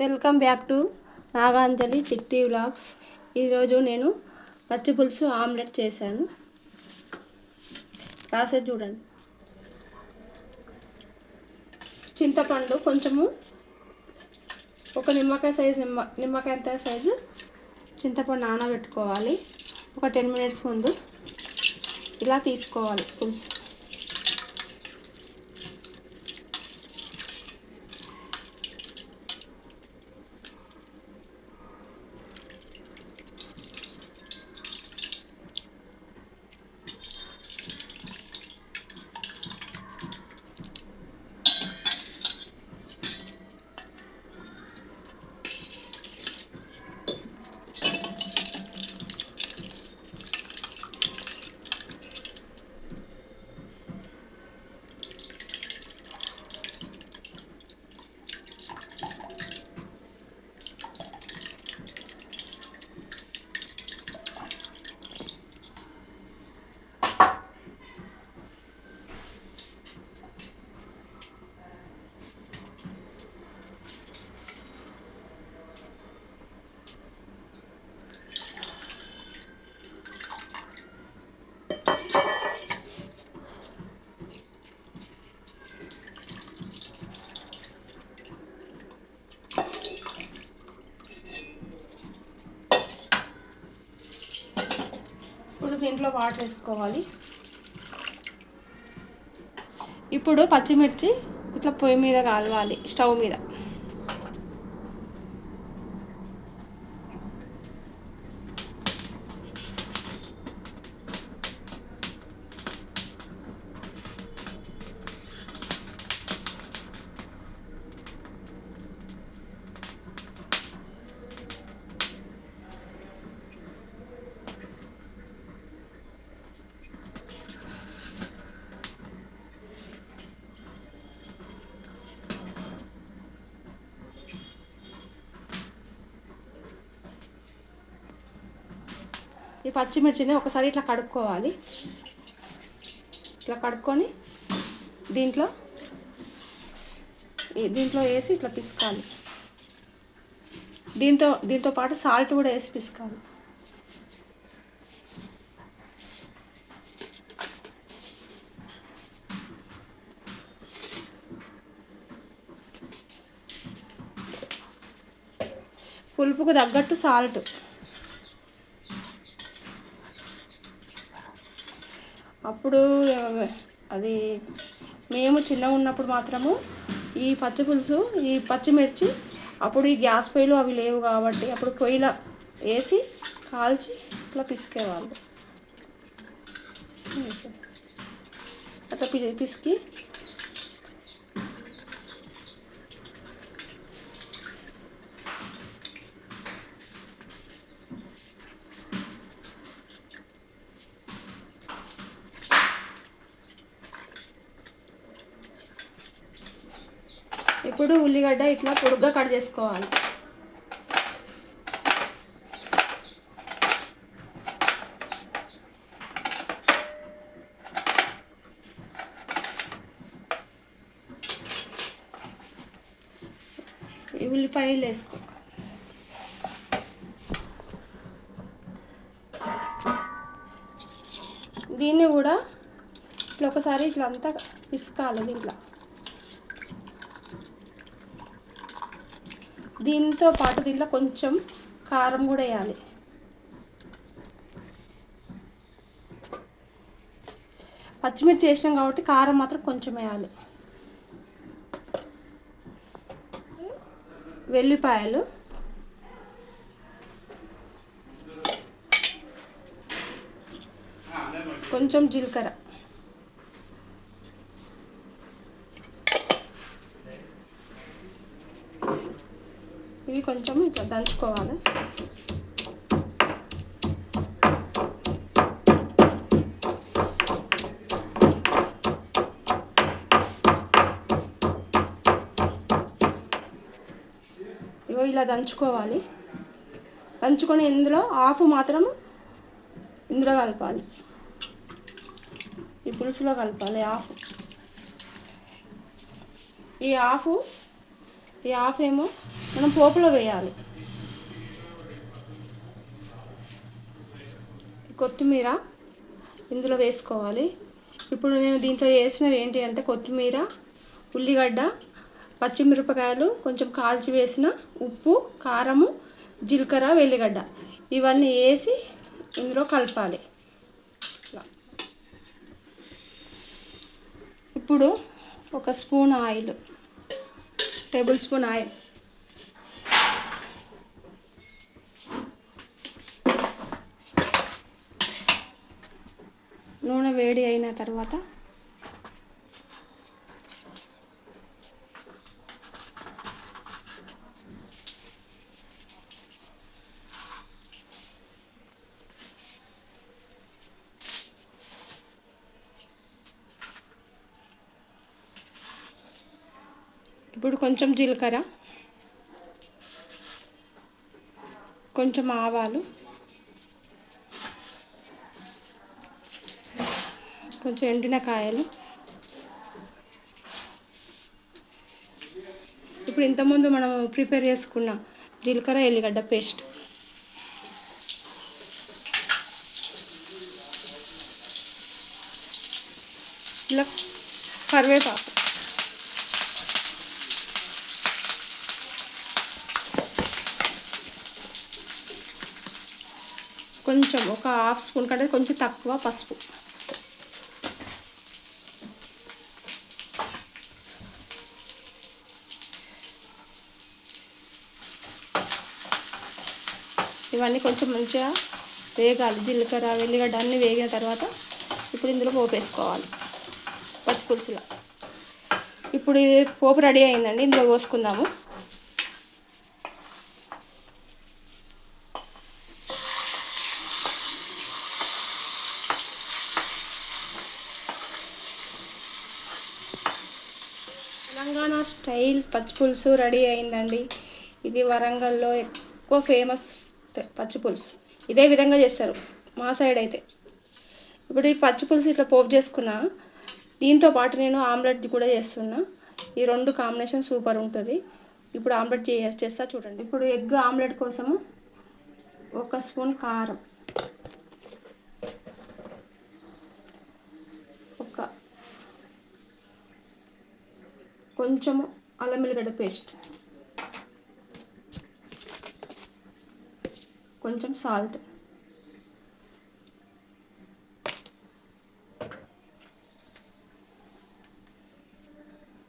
Welcome back to Naganjali చిట్టి vlogs. ఈరోజు నేను పచ్చి పులుసు ఆమ్లెట్ చేశాను. ప్రాసెస్ చూడండి. చింతపండు కొంచెము ఒక నిమ్మకాయ సైజు నిమ్మ నిమ్మకాయ అంత సైజు చింతపండు నానబెట్టుకోవాలి. ఒక టెన్ మినిట్స్ ముందు ఇలా తీసుకోవాలి పులుసు ఇప్పుడు దీంట్లో వాటర్ వేసుకోవాలి. ఇప్పుడు పచ్చిమిర్చి ఇట్లా పొయ్యి మీద కాలవాలి స్టవ్ మీద. ఈ పచ్చిమిర్చిని ఒకసారి ఇట్లా కడుక్కోవాలి. ఇట్లా కడుక్కొని దీంట్లో దీంట్లో వేసి ఇట్లా పిసకాలి. దీంతో దీంతో పాటు సాల్ట్ కూడా వేసి పిసకాలి. పులుపుకు తగ్గట్టు సాల్ట్. అప్పుడు అది మేము చిన్నగా ఉన్నప్పుడు మాత్రము ఈ పచ్చి పులుసు ఈ పచ్చిమిర్చి అప్పుడు ఈ గ్యాస్ పొయ్యిలు అవి లేవు కాబట్టి అప్పుడు పొయ్యిలో వేసి కాల్చి ఇట్లా పిసికేవాళ్ళు. అట్లా పిసికి ఇప్పుడు ఉల్లిగడ్డ ఇట్లా పొడుగ్గా కట్ చేసుకోవాలి. ఉల్లిపాయలు వేసుకో. దీన్ని కూడా ఇట్లా ఒకసారి ఇట్లా అంతా పిసుకాలి దీంట్లో. దీంతో పాటు దీంట్లో కొంచెం కారం కూడా వేయాలి. పచ్చిమిర్చి వేసినాం కాబట్టి కారం మాత్రం కొంచెం వేయాలి. వెల్లిపాయలు. కొంచెం జీలకర్ర ఇవి కొంచెం ఇట్లా దంచుకోవాలి ఇగో ఇలా దంచుకోవాలి. దంచుకొని ఇందులో ఆఫ్ మాత్రం ఇందులో కలపాలి. ఈ పులుసులో కలపాలి ఆఫ్ ఈ ఆఫ్ ఈ ఆఫ్ ఏమో మనం పోపులో వేయాలి. కొత్తిమీర ఇందులో వేసుకోవాలి. ఇప్పుడు నేను దీంట్లో వేసినవి ఏంటి అంటే కొత్తిమీర ఉల్లిగడ్డ పచ్చిమిరపకాయలు కొంచెం కాల్చి వేసిన ఉప్పు కారము జీలకర్ర వెల్లిగడ్డ ఇవన్నీ వేసి ఇందులో కలపాలి. ఇప్పుడు ఒక spoon oil tablespoon oil తర్వాత? ఇప్పుడు కొంచెం జీలకర్ర కొంచెం ఆవాలు కొంచెం ఎండిన కాయలు. ఇప్పుడు ఇంతకుముందు మనం ప్రిపేర్ చేసుకున్న జీలకర్ర ఎల్లిగడ్డ పేస్ట్. ఇలా కరివేపాకు. కొంచెం ఒక హాఫ్ స్పూన్ కంటే కొంచెం తక్కువ పసుపు. ఇవన్నీ కొంచెం మంచిగా వేగాలి. జీలకర్ర వెల్లిగడ్డ అన్నీ వేగిన తర్వాత ఇప్పుడు ఇందులో పోపు వేసుకోవాలి. పచ్చిపులుసులో ఇప్పుడు ఇది పోపు రెడీ అయిందండి. ఇందులో పోసుకుందాము. తెలంగాణ స్టైల్ పచ్చిపులుసు రెడీ అయిందండి. ఇది వరంగల్లో ఎక్కువ ఫేమస్ పచ్చి పులుసు. ఇదే విధంగా చేస్తారు మా సైడ్ అయితే. ఇప్పుడు ఈ పచ్చిపులుసు ఇట్లా పోపు చేసుకున్నా దీంతో పాటు నేను ఆమ్లెట్ కూడా చేస్తున్నా. ఈ రెండు కాంబినేషన్ సూపర్ ఉంటుంది. ఇప్పుడు ఆమ్లెట్ చేస్తా చూడండి. ఇప్పుడు ఎగ్ ఆమ్లెట్ కోసము ఒక స్పూన్ కారం. ఒక కొంచెము అల్లం వెల్లిగడ్డ పేస్ట్. కొంచెం సాల్ట్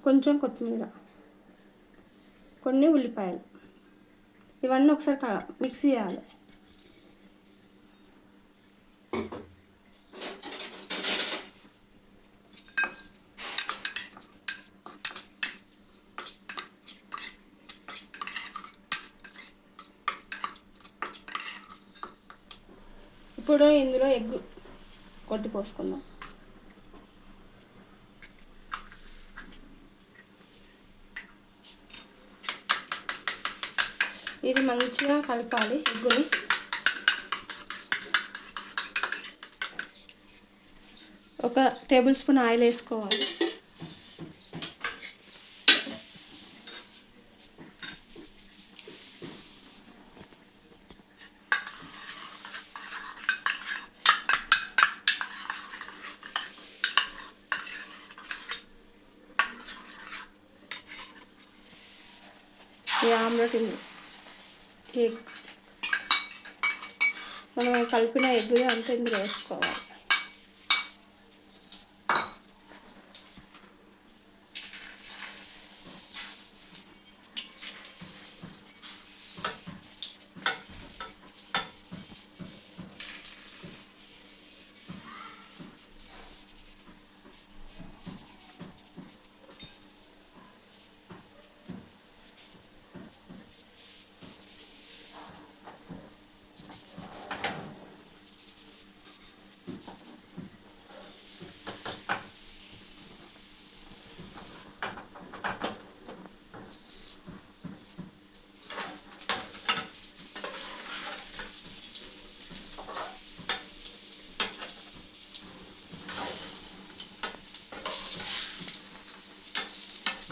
కొంచెం కొత్తిమీర. కొన్ని ఉల్లిపాయలు. ఇవన్నీ ఒకసారి క- మిక్స్ చేయాలి. ఇప్పుడు ఇందులో ఎగ్ కొట్టి పోసుకుందాం. ఇది మంచిగా కలపాలి ఎగ్గుని. ఒక టేబుల్ స్పూన్ ఆయిల్ వేసుకోవాలి. ఈ ఆమ్లెట్ ఎగ్ మనం కలిపిన ఎగ్ అంతా ఇందులో వేసుకోవాలి.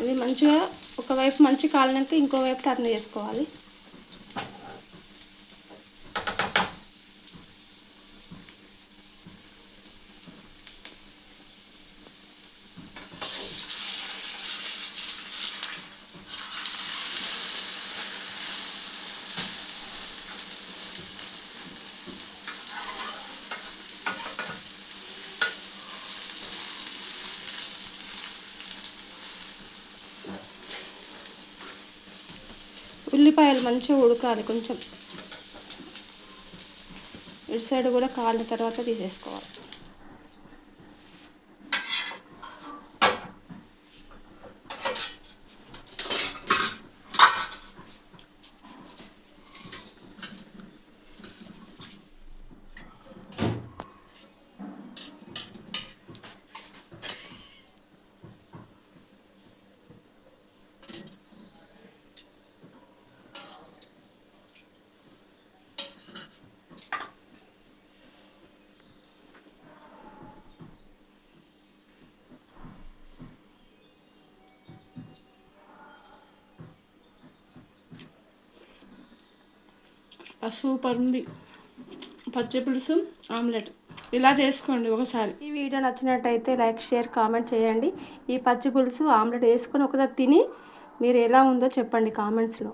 అది మంచిగా ఒక ఒకవైపు మంచి కాలినాక ఇంకో వైపు టర్న్ చేసుకోవాలి. ఉల్లిపాయలు మంచిగా ఉడకాలి కొంచెం. ఇటు సైడ్ కూడా కాలిన తర్వాత తీసేసుకోవాలి. సూపర్ ఉంది. పచ్చి పులుసు ఆమ్లెట్. ఇలా చేసుకోండి ఒకసారి. ఈ వీడియో నచ్చినట్టయితే లైక్ షేర్ కామెంట్ చేయండి. ఈ పచ్చి పులుసు ఆమ్లెట్ వేసుకొని ఒకసారి తిని మీరు ఎలా ఉందో చెప్పండి కామెంట్స్లో.